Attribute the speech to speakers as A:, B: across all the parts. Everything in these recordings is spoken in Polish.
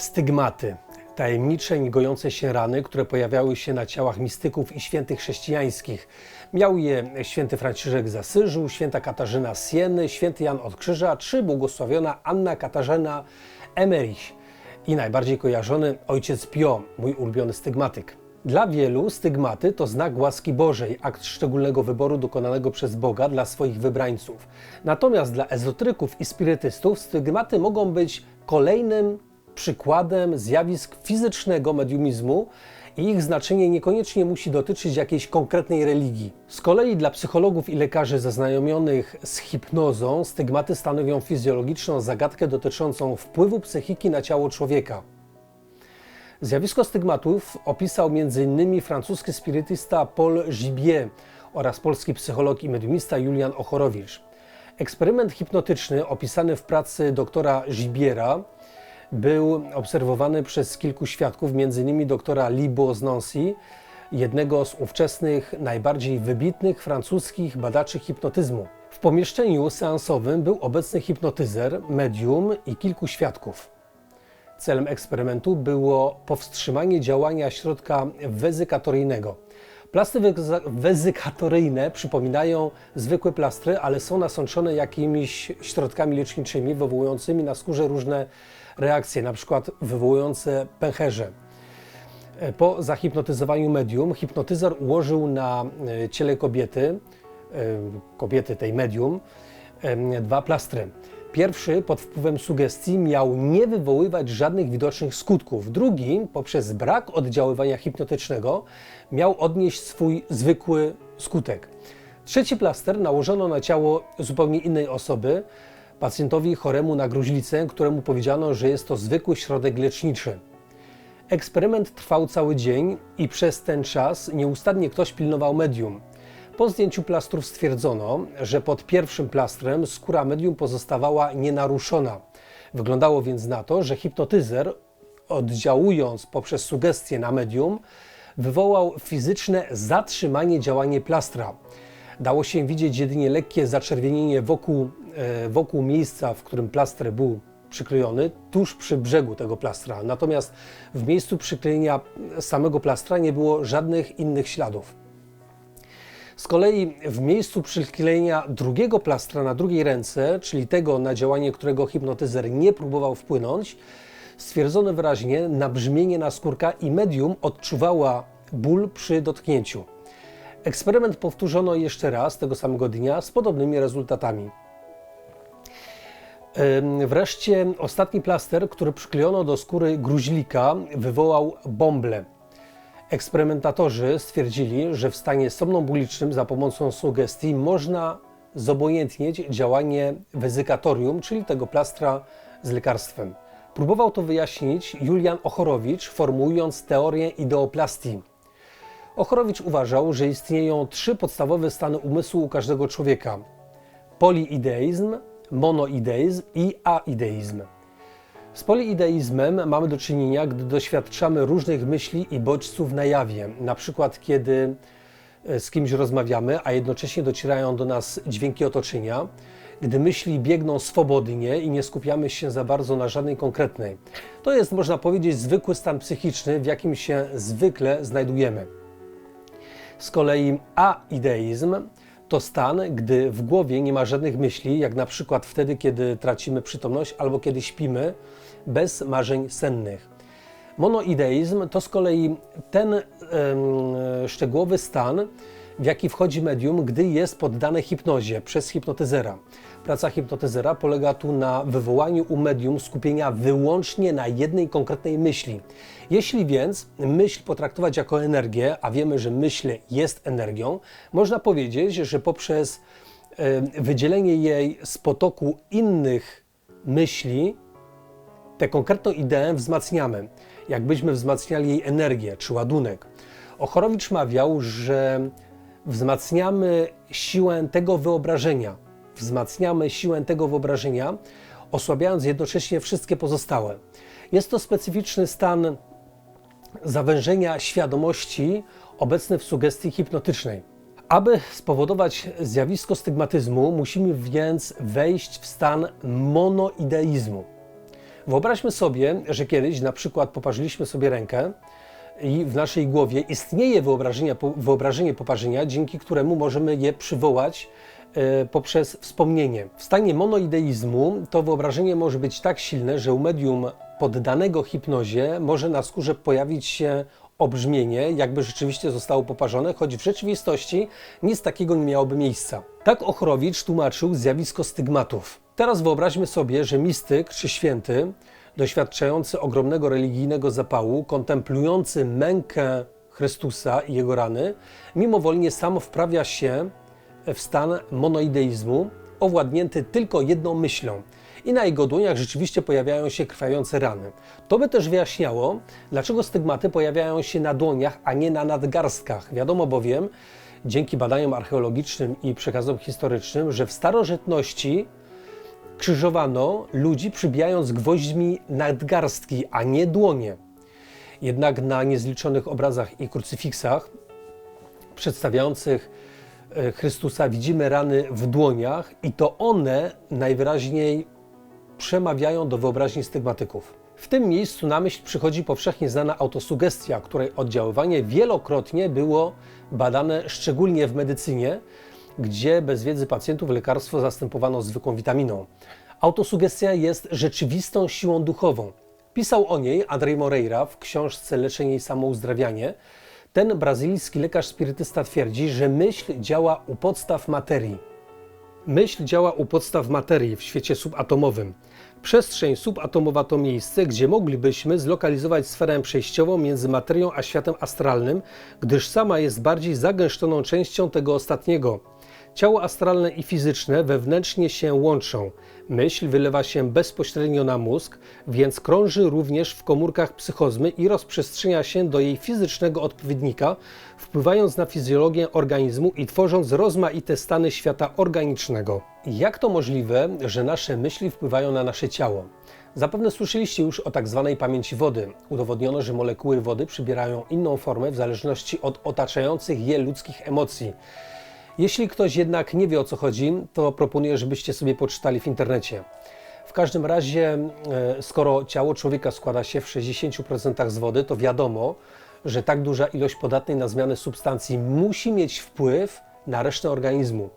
A: Stygmaty. Tajemnicze, niegojące się rany, które pojawiały się na ciałach mistyków i świętych chrześcijańskich. Miał je święty Franciszek z Asyżu, święta Katarzyna Sieny, święty Jan od Krzyża czy błogosławiona Anna Katarzyna Emerich. I najbardziej kojarzony ojciec Pio, mój ulubiony stygmatyk. Dla wielu stygmaty to znak łaski Bożej, akt szczególnego wyboru dokonanego przez Boga dla swoich wybrańców. Natomiast dla ezotryków i spirytystów stygmaty mogą być kolejnym przykładem zjawisk fizycznego mediumizmu i ich znaczenie niekoniecznie musi dotyczyć jakiejś konkretnej religii. Z kolei dla psychologów i lekarzy zaznajomionych z hipnozą stygmaty stanowią fizjologiczną zagadkę dotyczącą wpływu psychiki na ciało człowieka. Zjawisko stygmatów opisał m.in. francuski spirytysta Paul Gibier oraz polski psycholog i mediumista Julian Ochorowicz. Eksperyment hipnotyczny opisany w pracy doktora Gibiera był obserwowany przez kilku świadków, m.in. doktora Libo z Nancy, jednego z ówczesnych najbardziej wybitnych francuskich badaczy hipnotyzmu. W pomieszczeniu seansowym był obecny hipnotyzer, medium i kilku świadków. Celem eksperymentu było powstrzymanie działania środka wezykatoryjnego. Plastry weza- wezykatoryjne przypominają zwykłe plastry, ale są nasączone jakimiś środkami leczniczymi wywołującymi na skórze różne reakcje, na przykład wywołujące pęcherze. Po zahipnotyzowaniu medium, hipnotyzer ułożył na e, ciele kobiety, e, kobiety tej medium, dwa plastry. Pierwszy pod wpływem sugestii miał nie wywoływać żadnych widocznych skutków. Drugi, poprzez brak oddziaływania hipnotycznego, miał odnieść swój zwykły skutek. Trzeci plaster nałożono na ciało zupełnie innej osoby, pacjentowi choremu na gruźlicę, któremu powiedziano, że jest to zwykły środek leczniczy. Eksperyment trwał cały dzień i przez ten czas nieustannie ktoś pilnował medium. Po zdjęciu plastrów stwierdzono, że pod pierwszym plastrem skóra medium pozostawała nienaruszona. Wyglądało więc na to, że hipnotyzer, oddziałując poprzez sugestie na medium, wywołał fizyczne zatrzymanie działania plastra. Dało się widzieć jedynie lekkie zaczerwienienie wokół, e, wokół miejsca, w którym plaster był przyklejony, tuż przy brzegu tego plastra. Natomiast w miejscu przyklejenia samego plastra nie było żadnych innych śladów. Z kolei w miejscu przyklejenia drugiego plastra na drugiej ręce, czyli tego, na działanie którego hipnotyzer nie próbował wpłynąć, stwierdzono wyraźnie nabrzmienie naskórka i medium odczuwała ból przy dotknięciu. Eksperyment powtórzono jeszcze raz tego samego dnia z podobnymi rezultatami. Wreszcie ostatni plaster, który przyklejono do skóry gruźlika, wywołał bąble. Eksperymentatorzy stwierdzili, że w stanie somnambulicznym za pomocą sugestii można zobojętnieć działanie wezykatorium, czyli tego plastra z lekarstwem. Próbował to wyjaśnić Julian Ochorowicz, formułując teorię ideoplastii. Ochorowicz uważał, że istnieją trzy podstawowe stany umysłu u każdego człowieka: poliideizm, monoideizm i aideizm. Z poliideizmem mamy do czynienia, gdy doświadczamy różnych myśli i bodźców na jawie, na przykład kiedy e, z kimś rozmawiamy, a jednocześnie docierają do nas dźwięki otoczenia, gdy myśli biegną swobodnie i nie skupiamy się za bardzo na żadnej konkretnej. To jest, można powiedzieć, zwykły stan psychiczny, w jakim się zwykle znajdujemy. Z kolei aideizm to stan, gdy w głowie nie ma żadnych myśli, jak na przykład wtedy, kiedy tracimy przytomność albo kiedy śpimy, bez marzeń sennych. Monoideizm to z kolei ten em, szczegółowy stan, w jaki wchodzi medium, gdy jest poddane hipnozie przez hipnotyzera. Praca hipnotyzera polega tu na wywołaniu u medium skupienia wyłącznie na jednej konkretnej myśli. Jeśli więc myśl potraktować jako energię, a wiemy, że myśl jest energią, można powiedzieć, że poprzez wydzielenie jej z potoku innych myśli, tę konkretną ideę wzmacniamy, jakbyśmy wzmacniali jej energię czy ładunek. Ochorowicz mawiał, że wzmacniamy siłę tego wyobrażenia, wzmacniamy siłę tego wyobrażenia, osłabiając jednocześnie wszystkie pozostałe. Jest to specyficzny stan zawężenia świadomości obecny w sugestii hipnotycznej. Aby spowodować zjawisko stygmatyzmu, musimy więc wejść w stan monoideizmu. Wyobraźmy sobie, że kiedyś na przykład poparzyliśmy sobie rękę i w naszej głowie istnieje wyobrażenie, wyobrażenie poparzenia, dzięki któremu możemy je przywołać poprzez wspomnienie. W stanie monoideizmu to wyobrażenie może być tak silne, że u medium poddanego hipnozie może na skórze pojawić się obrzmienie, jakby rzeczywiście zostało poparzone, choć w rzeczywistości nic takiego nie miałoby miejsca. Tak Ochrowicz tłumaczył zjawisko stygmatów. Teraz wyobraźmy sobie, że mistyk czy święty, doświadczający ogromnego religijnego zapału, kontemplujący mękę Chrystusa i jego rany, mimowolnie sam wprawia się w stan monoideizmu, owładnięty tylko jedną myślą – i na jego dłoniach rzeczywiście pojawiają się krwawiące rany. To by też wyjaśniało, dlaczego stygmaty pojawiają się na dłoniach, a nie na nadgarstkach. Wiadomo bowiem, dzięki badaniom archeologicznym i przekazom historycznym, że w starożytności krzyżowano ludzi przybijając gwoźdźmi nadgarstki, a nie dłonie. Jednak na niezliczonych obrazach i krucyfiksach przedstawiających Chrystusa widzimy rany w dłoniach i to one najwyraźniej przemawiają do wyobraźni stygmatyków. W tym miejscu na myśl przychodzi powszechnie znana autosugestia, której oddziaływanie wielokrotnie było badane szczególnie w medycynie, gdzie bez wiedzy pacjentów lekarstwo zastępowano zwykłą witaminą. Autosugestia jest rzeczywistą siłą duchową. Pisał o niej Andrzej Moreira w książce Leczenie i samouzdrawianie. Ten brazylijski lekarz spirytysta twierdzi, że myśl działa u podstaw materii. Myśl działa u podstaw materii w świecie subatomowym. Przestrzeń subatomowa to miejsce, gdzie moglibyśmy zlokalizować sferę przejściową między materią a światem astralnym, gdyż sama jest bardziej zagęszczoną częścią tego ostatniego. Ciało astralne i fizyczne wewnętrznie się łączą. Myśl wylewa się bezpośrednio na mózg, więc krąży również w komórkach psychozmy i rozprzestrzenia się do jej fizycznego odpowiednika, wpływając na fizjologię organizmu i tworząc rozmaite stany świata organicznego. Jak to możliwe, że nasze myśli wpływają na nasze ciało? Zapewne słyszeliście już o tak zwanej pamięci wody. Udowodniono, że molekuły wody przybierają inną formę w zależności od otaczających je ludzkich emocji. Jeśli ktoś jednak nie wie o co chodzi, to proponuję, żebyście sobie poczytali w internecie. W każdym razie, e, skoro ciało człowieka składa się w 60% z wody, to wiadomo, że tak duża ilość podatnej na zmiany substancji musi mieć wpływ na resztę organizmu.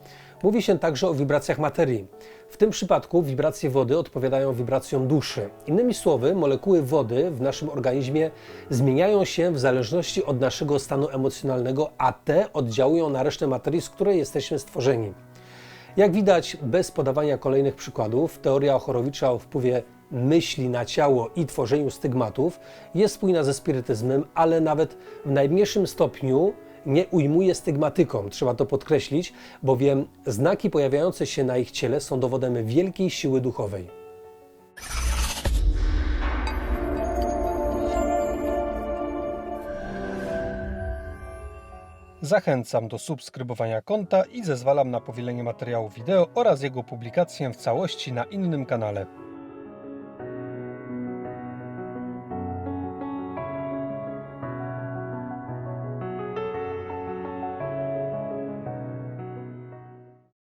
A: Mówi się także o wibracjach materii. W tym przypadku wibracje wody odpowiadają wibracjom duszy. Innymi słowy, molekuły wody w naszym organizmie zmieniają się w zależności od naszego stanu emocjonalnego, a te oddziałują na resztę materii, z której jesteśmy stworzeni. Jak widać, bez podawania kolejnych przykładów, teoria Ochorowicza o wpływie myśli na ciało i tworzeniu stygmatów jest spójna ze spirytyzmem, ale nawet w najmniejszym stopniu nie ujmuje stygmatykom, trzeba to podkreślić, bowiem znaki pojawiające się na ich ciele są dowodem wielkiej siły duchowej.
B: Zachęcam do subskrybowania konta i zezwalam na powielenie materiału wideo oraz jego publikację w całości na innym kanale.